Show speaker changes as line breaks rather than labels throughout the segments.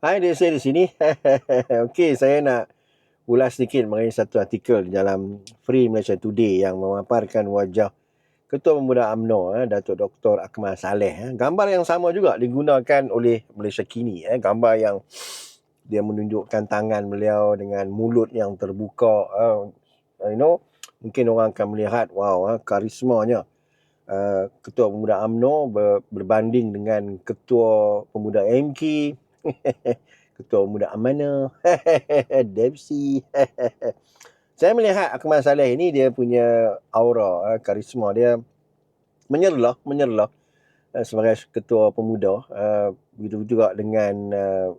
Hai, dia saya di sini. Okey, saya nak ulas sedikit mengenai satu artikel dalam Free Malaysia Today yang memaparkan wajah Ketua Pemuda UMNO, eh, Datuk Dr. Akmal Saleh. Eh. Gambar yang sama juga digunakan oleh Malaysia kini. Eh. Gambar yang dia menunjukkan tangan beliau dengan mulut yang terbuka. Eh. You know, mungkin orang akan melihat, wow, eh, karismanya. Uh, Ketua Pemuda UMNO ber, berbanding dengan Ketua Pemuda MK, Ketua Muda Amanah. Dempsey. Saya melihat Akmal Saleh ini dia punya aura, eh, karisma dia menyerlah, menyerlah eh, sebagai ketua pemuda. Eh, begitu juga dengan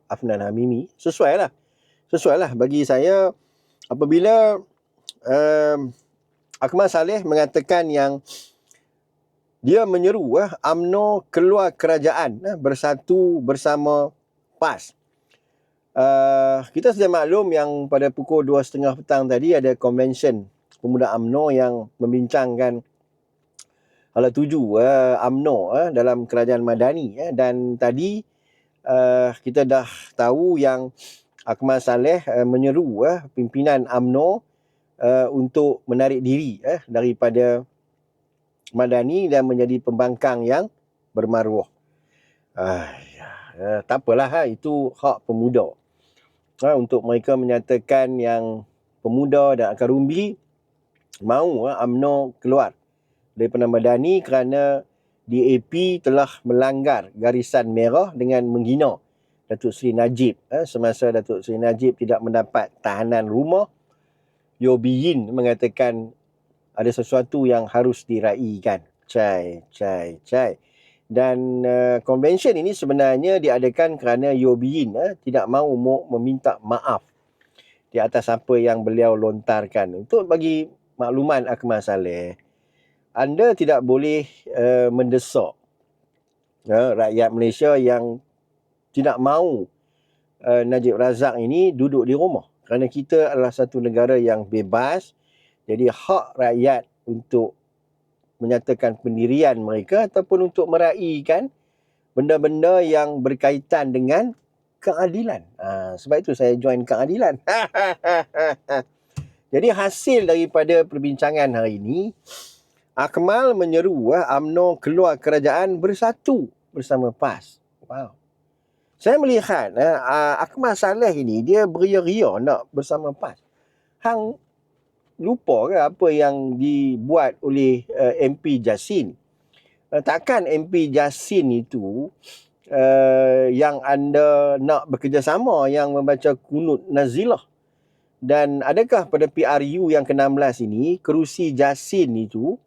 Afnan Hamimi. Sesuai lah. Sesuai lah bagi saya apabila um, Akmal Saleh mengatakan yang dia menyeru UMNO keluar kerajaan bersatu bersama PAS. Uh, kita sudah maklum yang pada pukul 2.30 petang tadi ada convention pemuda AMNO yang membincangkan hala tuju uh, AMNO uh, dalam kerajaan Madani uh, dan tadi uh, kita dah tahu yang Akmal Saleh uh, menyeru uh, pimpinan AMNO uh, untuk menarik diri uh, daripada Madani dan menjadi pembangkang yang bermaruah. Uh, uh, tak apalah ha, itu hak pemuda. Ha, untuk mereka menyatakan yang pemuda dan akar rumbi mahu ha, UMNO keluar daripada Madani kerana DAP telah melanggar garisan merah dengan menghina Datuk Seri Najib. Ha, semasa Datuk Seri Najib tidak mendapat tahanan rumah Yobiyin mengatakan ada sesuatu yang harus diraikan. Cai cai cai dan uh, convention ini sebenarnya diadakan kerana Yobiin uh, tidak mahu meminta maaf di atas apa yang beliau lontarkan. Untuk bagi makluman Akmal Saleh, anda tidak boleh uh, mendesak uh, rakyat Malaysia yang tidak mahu uh, Najib Razak ini duduk di rumah. Kerana kita adalah satu negara yang bebas, jadi hak rakyat untuk menyatakan pendirian mereka ataupun untuk meraihkan benda-benda yang berkaitan dengan keadilan. Ha, sebab itu saya join keadilan. Jadi hasil daripada perbincangan hari ini, Akmal menyeru UMNO keluar kerajaan bersatu bersama PAS. Wow. Saya melihat uh, Akmal Saleh ini dia beria-ria nak bersama PAS. Hang lupa ke apa yang dibuat oleh uh, eh, MP Jasin? Uh, takkan MP Jasin itu uh, yang anda nak bekerjasama yang membaca kunut Nazilah? Dan adakah pada PRU yang ke-16 ini kerusi Jasin itu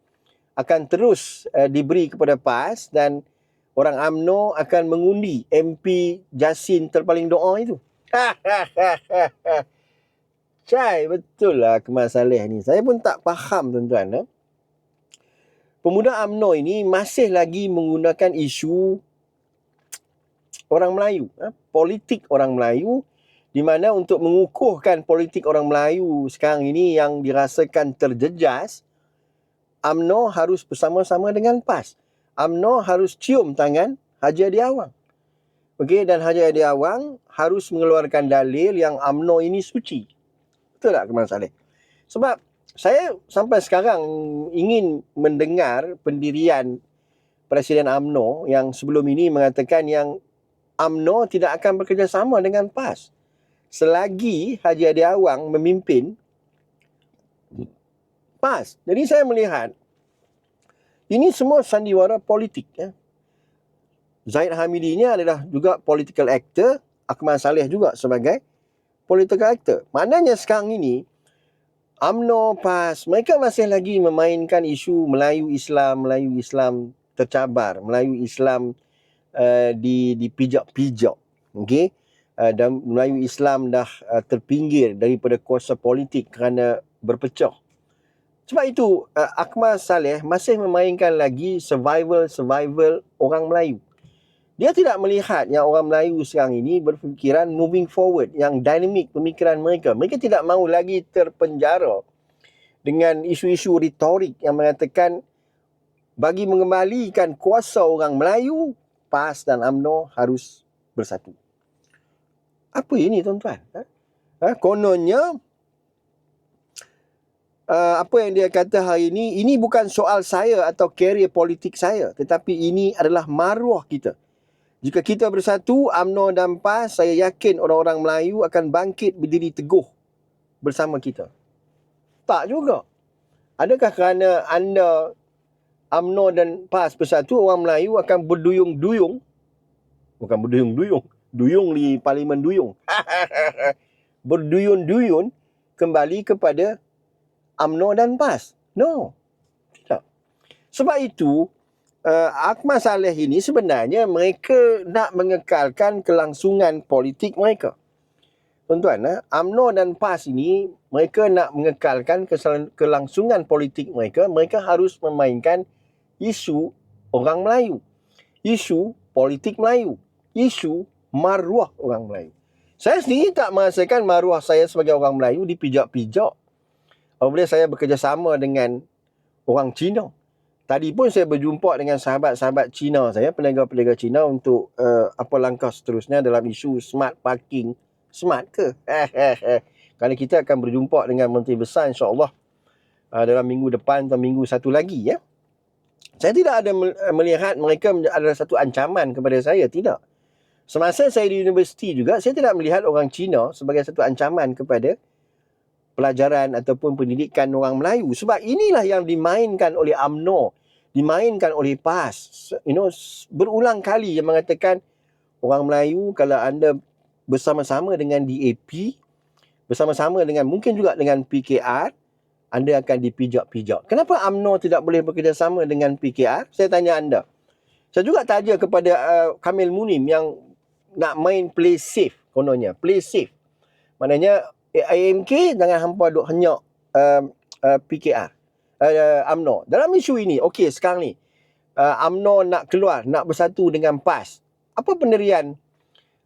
akan terus uh, diberi kepada PAS dan orang AMNO akan mengundi MP Jasin terpaling doa itu? Cai betul lah Kemal Saleh ni. Saya pun tak faham tuan-tuan. Eh? Pemuda UMNO ini masih lagi menggunakan isu orang Melayu. Eh? Politik orang Melayu. Di mana untuk mengukuhkan politik orang Melayu sekarang ini yang dirasakan terjejas. UMNO harus bersama-sama dengan PAS. UMNO harus cium tangan Haji Adi Awang. Okey dan Haji Adi Awang harus mengeluarkan dalil yang UMNO ini suci. Betul tak Kemal Saleh? Sebab saya sampai sekarang ingin mendengar pendirian Presiden AMNO yang sebelum ini mengatakan yang AMNO tidak akan bekerjasama dengan PAS selagi Haji Adi Awang memimpin PAS. Jadi saya melihat ini semua sandiwara politik. Ya. Zaid Hamidi ini adalah juga political actor. Akmal Saleh juga sebagai political actor. Maknanya sekarang ini UMNO PAS mereka masih lagi memainkan isu Melayu Islam, Melayu Islam tercabar, Melayu Islam uh, di dipijak-pijak. Okey. Uh, dan Melayu Islam dah uh, terpinggir daripada kuasa politik kerana berpecah. Sebab itu uh, Akmal Saleh masih memainkan lagi survival survival orang Melayu dia tidak melihat yang orang Melayu sekarang ini berfikiran moving forward yang dinamik pemikiran mereka. Mereka tidak mahu lagi terpenjara dengan isu-isu retorik yang mengatakan bagi mengembalikan kuasa orang Melayu, PAS dan AMNO harus bersatu. Apa ini tuan-tuan? Ha? Ha? Kononnya uh, apa yang dia kata hari ini, ini bukan soal saya atau karier politik saya. Tetapi ini adalah maruah kita. Jika kita bersatu, UMNO dan PAS, saya yakin orang-orang Melayu akan bangkit berdiri teguh bersama kita. Tak juga. Adakah kerana anda UMNO dan PAS bersatu, orang Melayu akan berduyung-duyung? Bukan berduyung-duyung. Duyung di Parlimen Duyung. berduyun-duyun kembali kepada UMNO dan PAS. No. Tidak. Sebab itu, uh, Akmal Saleh ini sebenarnya mereka nak mengekalkan kelangsungan politik mereka. Tuan-tuan, uh, eh, UMNO dan PAS ini mereka nak mengekalkan kelangsungan politik mereka. Mereka harus memainkan isu orang Melayu. Isu politik Melayu. Isu maruah orang Melayu. Saya sendiri tak merasakan maruah saya sebagai orang Melayu dipijak-pijak apabila saya bekerjasama dengan orang Cina. Tadi pun saya berjumpa dengan sahabat-sahabat Cina saya, peniaga-peniaga Cina untuk uh, apa langkah seterusnya dalam isu smart parking. Smart ke? Kerana kita akan berjumpa dengan Menteri Besar insyaAllah uh, dalam minggu depan atau minggu satu lagi. ya. Saya tidak ada melihat mereka adalah satu ancaman kepada saya. Tidak. Semasa saya di universiti juga, saya tidak melihat orang Cina sebagai satu ancaman kepada pelajaran ataupun pendidikan orang Melayu. Sebab inilah yang dimainkan oleh AMNO dimainkan oleh PAS. You know berulang kali yang mengatakan orang Melayu kalau anda bersama-sama dengan DAP bersama-sama dengan mungkin juga dengan PKR anda akan dipijak-pijak. Kenapa AMNO tidak boleh bekerjasama dengan PKR saya tanya anda. Saya juga tanya kepada uh, Kamil Munim yang nak main play safe kononnya. Play safe. Maknanya AMK jangan hampa duk henyak uh, uh, PKR uh, UMNO. Dalam isu ini okey sekarang ni uh, UMNO nak keluar nak bersatu dengan PAS. Apa pendirian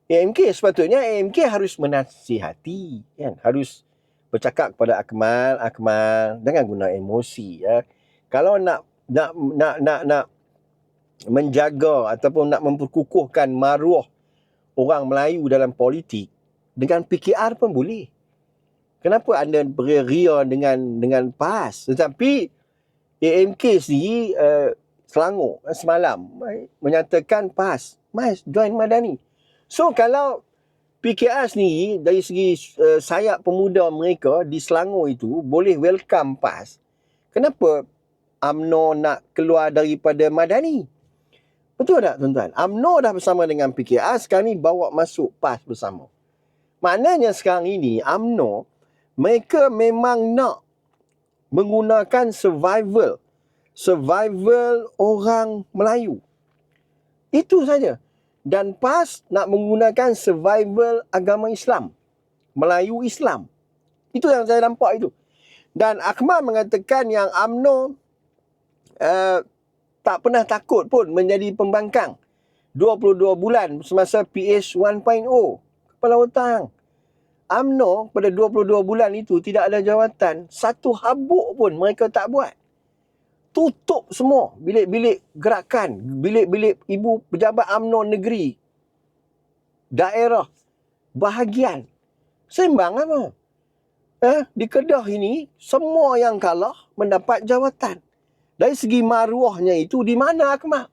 AMK sepatutnya AMK harus menasihati kan? Harus bercakap kepada Akmal Akmal jangan guna emosi ya. Kalau nak nak nak nak nak menjaga ataupun nak memperkukuhkan maruah orang Melayu dalam politik dengan PKR pun boleh kenapa anda beria dengan dengan PAS? Tetapi AMK sendiri uh, Selangor uh, semalam uh, menyatakan PAS. Mas join Madani. So kalau PKR sendiri dari segi uh, sayap pemuda mereka di Selangor itu boleh welcome PAS. Kenapa AMNO nak keluar daripada Madani? Betul tak tuan-tuan? AMNO dah bersama dengan PKR sekarang ni bawa masuk PAS bersama. Maknanya sekarang ini AMNO mereka memang nak menggunakan survival. Survival orang Melayu. Itu saja. Dan PAS nak menggunakan survival agama Islam. Melayu Islam. Itu yang saya nampak itu. Dan Akmal mengatakan yang AMNO uh, tak pernah takut pun menjadi pembangkang. 22 bulan semasa PS 1.0 kepala otak UMNO pada 22 bulan itu tidak ada jawatan. Satu habuk pun mereka tak buat. Tutup semua bilik-bilik gerakan. Bilik-bilik ibu pejabat UMNO negeri. Daerah. Bahagian. Sembang apa? Eh, di Kedah ini, semua yang kalah mendapat jawatan. Dari segi maruahnya itu, di mana Akmal?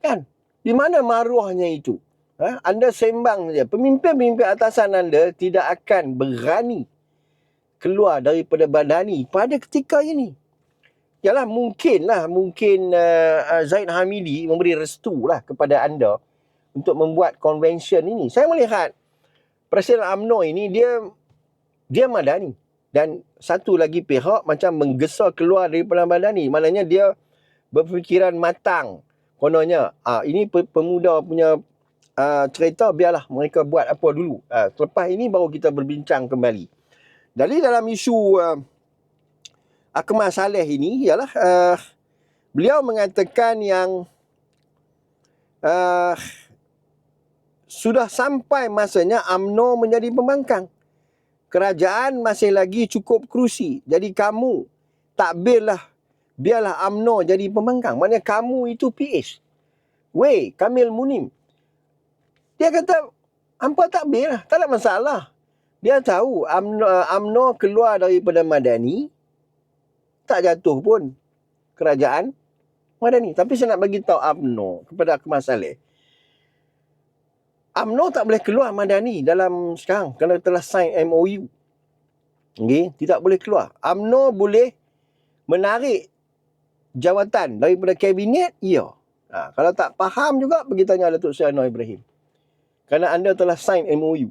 Kan? Di mana maruahnya itu? Ha? Anda sembang saja. Pemimpin-pemimpin atasan anda tidak akan berani keluar daripada badani pada ketika ini. Yalah mungkinlah mungkin uh, Zaid Hamidi memberi restu lah kepada anda untuk membuat convention ini. Saya melihat Presiden AMNO ini dia dia madani dan satu lagi pihak macam menggesa keluar daripada madani. Maknanya dia berfikiran matang. Kononnya, ah ini pemuda punya uh, cerita biarlah mereka buat apa dulu. Uh, selepas ini baru kita berbincang kembali. Jadi dalam isu uh, Akmal Saleh ini ialah uh, beliau mengatakan yang uh, sudah sampai masanya AMNO menjadi pembangkang. Kerajaan masih lagi cukup kerusi. Jadi kamu takbirlah biarlah AMNO jadi pembangkang. Maknanya kamu itu PH. Weh, Kamil Munim, dia kata hampa takbir lah. Tak ada masalah. Dia tahu UMNO, UMNO keluar daripada Madani, tak jatuh pun kerajaan Madani. Tapi saya nak bagi tahu UMNO kepada Akmal Saleh. UMNO tak boleh keluar Madani dalam sekarang kerana telah sign MOU. Okay? Tidak boleh keluar. UMNO boleh menarik jawatan daripada kabinet, ya. Ha, kalau tak faham juga, pergi tanya Datuk Seri Anwar Ibrahim. Kerana anda telah sign MOU.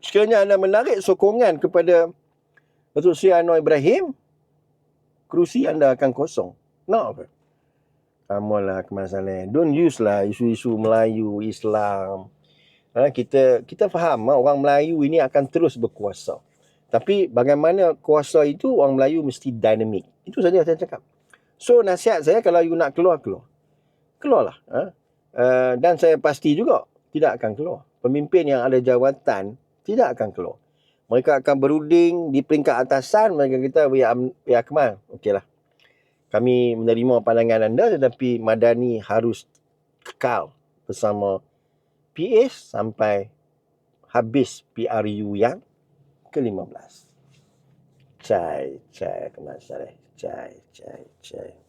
Sekiranya anda menarik sokongan kepada Datuk Seri Anwar Ibrahim, kerusi anda akan kosong. Nak apa? Come lah kemasalah. Don't use lah isu-isu Melayu, Islam. Ha, kita kita faham ha, orang Melayu ini akan terus berkuasa. Tapi bagaimana kuasa itu orang Melayu mesti dinamik. Itu saja saya cakap. So nasihat saya kalau you nak keluar, keluar. Keluarlah. Ha? Uh, dan saya pasti juga tidak akan keluar. Pemimpin yang ada jawatan tidak akan keluar. Mereka akan berunding di peringkat atasan. Mereka kata, ya, ya Akmal, okeylah kami menerima pandangan anda tetapi Madani harus kekal bersama PS sampai habis PRU yang ke-15. Cai, cai, kemas Cai, cai, cai.